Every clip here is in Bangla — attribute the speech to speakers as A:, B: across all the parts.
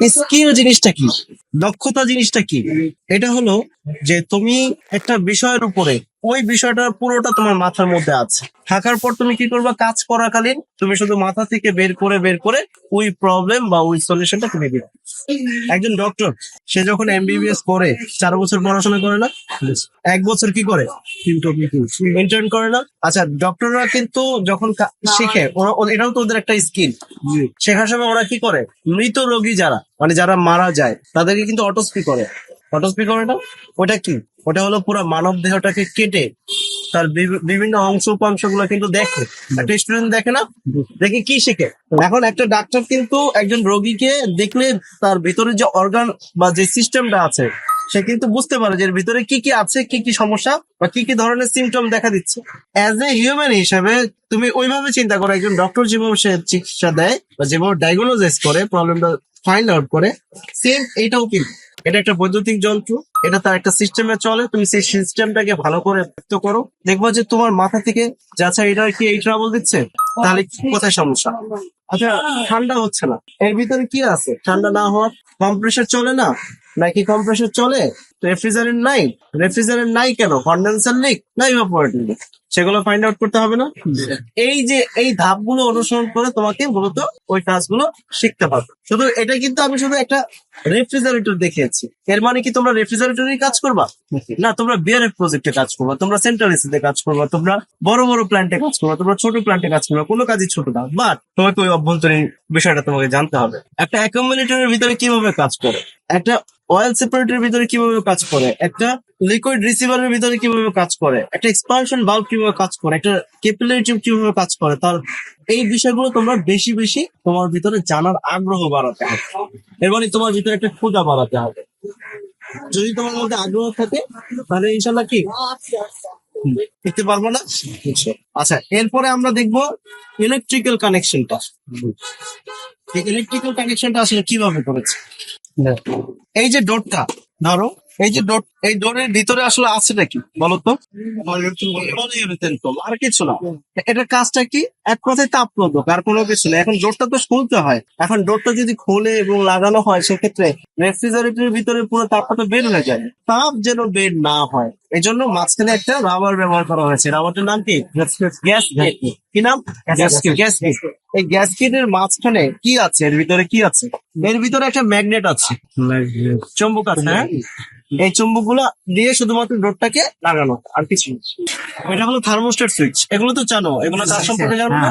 A: স্কিল জিনিসটা কি? দক্ষতা জিনিসটা কি? এটা হলো যে তুমি একটা বিষয়ের উপরে ওই বিষয়টা পুরোটা তোমার মাথার মধ্যে আছে। থাকার পর তুমি কি করবা? কাজ করাকালীন তুমি শুধু মাথা থেকে বের করে বের করে ওই প্রবলেম বা ওই সলিউশনটা তুমি দিবে। একজন ডক্টর সে যখন এমবিবিএস করে, চার বছর পড়াশোনা করে না? এক বছর কি করে? ইন্টার্ন করে না? আচ্ছা ডক্টররা কিন্তু যখন শিখে, ওরা এটাও তো ওদের একটা স্কিল শেখার সময় ওরা কি করে? মৃত রোগী যারা মানে যারা মারা যায়, তাদেরকে কিন্তু অটোস্পি করে। অটোস্পি এটা? ওটা কি? ওটা হলো পুরো মানব দেহটাকে কেটে তার বিভি- বিভিন্ন অংশ উপাংশগুলো কিন্তু দেখে। একটা স্টুডেন্ট দেখে না? দেখে কি শিখে? এখন একটা ডাক্তার কিন্তু একজন রোগীকে দেখলে তার ভিতরে যে অর্গান বা যে সিস্টেমটা আছে সে কিন্তু বুঝতে পারে যে এর ভিতরে কি কি আছে, কি কি সমস্যা বা কি কি ধরনের সিমটম দেখা দিচ্ছে। অ্যাজ এ হিউম্যান হিসেবে তুমি ওইভাবে চিন্তা করো, একজন ডক্টর যেভাবে সে চিকিৎসা দেয় বা যেভাবে ডায়াগনোসাইজ করে প্রবলেমটা ফাইন্ড আউট করে সেম এটাও কিন্তু। এটা একটা বৈদ্যুতিক যন্ত্র, এটা তার একটা সিস্টেমে চলে, তুমি সেই সিস্টেমটাকে ভালো করে ব্যক্ত করো। দেখব যে তোমার মাথা থেকে যাচ্ছে এটা কি এই ট্রাবল দিচ্ছে? তাহলে কোথায় সমস্যা? আচ্ছা ঠান্ডা হচ্ছে না। এর ভিতরে কি আছে? ঠান্ডা না হওয়ার কম্প্রেসার চলে না? নাকি কম্প্রেসার চলে? রেফ্রিজারেন্ট নাই। রেফ্রিজারেন্ট নাই কেন? কন্ডেন্সার লিক না ইভাপোরেটর লিক সেগুলো ফাইন্ড আউট করতে হবে না? এই যে, এই ধাপগুলো অনুসরণ করে তোমাকে মূলত ওই কাজগুলো শিখতে পারবে শুধু এটা কিন্তু আমি শুধু একটা রেফ্রিজারেটর দেখিয়েছি। এর মানে কি তোমরা রেফ্রিজারেটরই কাজ করবা? না, তোমরা বিআরএফ প্রজেক্টে কাজ করবা, তোমরা সেন্ট্রাল এসিতে কাজ করবা, তোমরা বড় বড় প্ল্যান্টে কাজ করবা, তোমরা ছোট প্ল্যান্টে কাজ করবা, কোনো কাজই ছোট না। বাট তোমাকে ওই অভ্যন্তরীণ বিষয়টা তোমাকে জানতে হবে। একটা অ্যাকোমোডেটরের ভিতরে কীভাবে কাজ করে? একটা অয়েল সেপারেটরের ভিতরে কীভাবে কাজ করে? একটা লিকুইড রিসিভারের ভিতরে কীভাবে কাজ করে? একটা এক্সপানশন বাল্ব কীভাবে কাজ করে? একটা ক্যাপিলারি টিউব কীভাবে কাজ করে? তার এই বিষয়গুলো তোমরা বেশি বেশি তোমার ভিতরে জানার আগ্রহ বাড়াতে হবে। এর মানে তোমার ভিতরে একটা ক্ষুদা বাড়াতে হবে। যদি তোমার মধ্যে আগ্রহ থাকে, তাহলে ইনশাল্লাহ কি? দেখতে পারব না? আচ্ছা এরপরে আমরা দেখব ইলেকট্রিক্যাল কানেকশনটা ইলেকট্রিক্যাল কানেকশনটা আসলে কীভাবে করেছে? এই যে ডোরটা ধরো এই যে ডোর এই ডোরের ভিতরে আসলে আছে নাকি বলতো? আর কিছু না। এটার কাজটা কি? এক কথায় তাপ রোধক আর কোনো কিছু না। এখন ডোরটা তো খুলতে হয়। এখন ডোরটা যদি খোলে এবং লাগানো হয় সেক্ষেত্রে রেফ্রিজারেটরের ভিতরে পুরো তাপটা তো বের হয়ে যায়। তাপ যেন বের না হয়। এই জন্য মাঝখানে একটা রাবার ব্যবহার করা হয়েছে। রাবারটার নাম কি? গ্যাস কি নাম? গ্যাস এই গ্যাস কিটের মাঝখানে কি আছে? এর ভিতরে কি আছে? এর ভিতরে একটা ম্যাগনেট আছে। চুম্বক আছে হ্যাঁ? এই চুম্বক গুলো দিয়ে শুধুমাত্র ডোরটাকে লাগানো আর কিছু। এটা হলো থার্মোস্টেট সুইচ। এগুলো তো জানো এগুলো কাজ সম্পর্কে জানো না?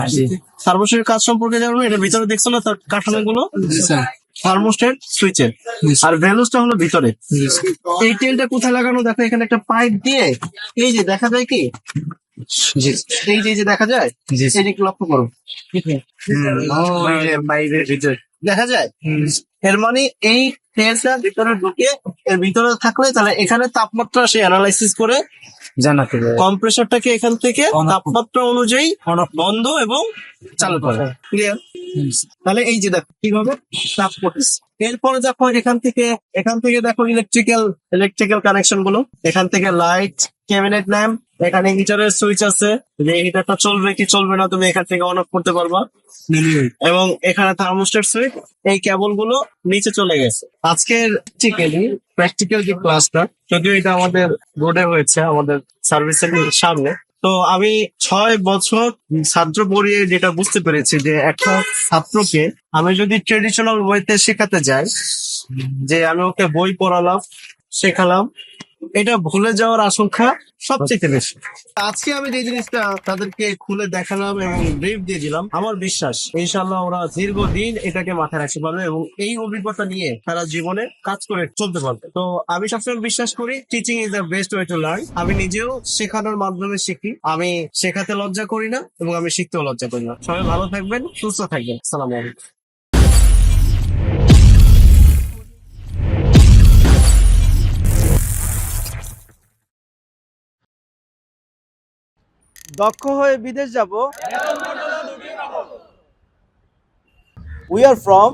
A: থার্মোস্টেটের কাজ সম্পর্কে জানো না? এটার ভিতরে দেখছ না কাঠামো গুলো থার্মোস্টেট সুইচের। আর ভ্যালুসটা হলো ভিতরে। এই তেলটা কোথায় লাগানো? দেখো এখানে একটা পাইপ দিয়ে এই যে দেখা যায় কি? যে এই যে দেখা যায় যে একটু লক্ষ্য করো বাইরের ভিতরে। দেখা যায় এর মানে এই তেলটা ভিতরে ঢুকে এর ভিতরে থাকলে তাহলে এখানে তাপমাত্রা সে অ্যানালাইসিস করে
B: জানাতে
A: কম্প্রেসারটাকে এখান থেকে তাপমাত্রা অনুযায়ী বন্ধ এবং চালু করে। তাহলে এই যে দেখো কীভাবে তাপ পড়তেছে এরপরে দেখো এখান থেকে এখান থেকে দেখো ইলেকট্রিক্যাল ইলেকট্রিক্যাল কানেকশনগুলো এখান থেকে লাইট ক্যাবিনেট ল্যাম্প এখানে হিটারের সুইচ আছে। যে হিটারটা চলবে কি চলবে না, তুমি এখান থেকে অন অফ করতে পারবা। এবং এখানে থার্মোস্টেট সুইচ এই কেবলগুলো নিচে চলে গেছে। আজকের প্র্যাকটিক্যালি প্র্যাকটিক্যাল যে ক্লাসটা যদিও এটা আমাদের বোর্ডে হয়েছে, আমাদের সার্ভিস সেন্টারের সামনে। তো আমি ছয় বছর ছাত্র পড়িয়ে যেটা বুঝতে পেরেছি যে একটা ছাত্রকে আমি যদি ট্রেডিশনাল ওয়েতে শেখাতে যাই, যে আমি ওকে বই পড়ালাম, শেখালাম এটা ভুলে যাওয়ার আশঙ্কা সবচেয়ে বেশি। আজকে আমি যে জিনিসটা তাদেরকে খুলে দেখালাম এবং ব্রিফ দিয়ে দিলাম আমার বিশ্বাস ইনশাল্লাহ ওরা দীর্ঘদিন এটাকে মাথায় রাখতে পারবে এবং এই অভিজ্ঞতা নিয়ে তারা জীবনে কাজ করে চলতে পারবে। তো আমি সবসময় বিশ্বাস করি teaching is the best way to learn আমি নিজেও শেখানোর মাধ্যমে শিখি। আমি শেখাতে লজ্জা করি না এবং আমি শিখতেও লজ্জা করি না। সবাই ভালো থাকবেন সুস্থ থাকবেন। সালাম আলাইকুম।
C: দক্ষ হয়ে বিদেশ যাব। We are from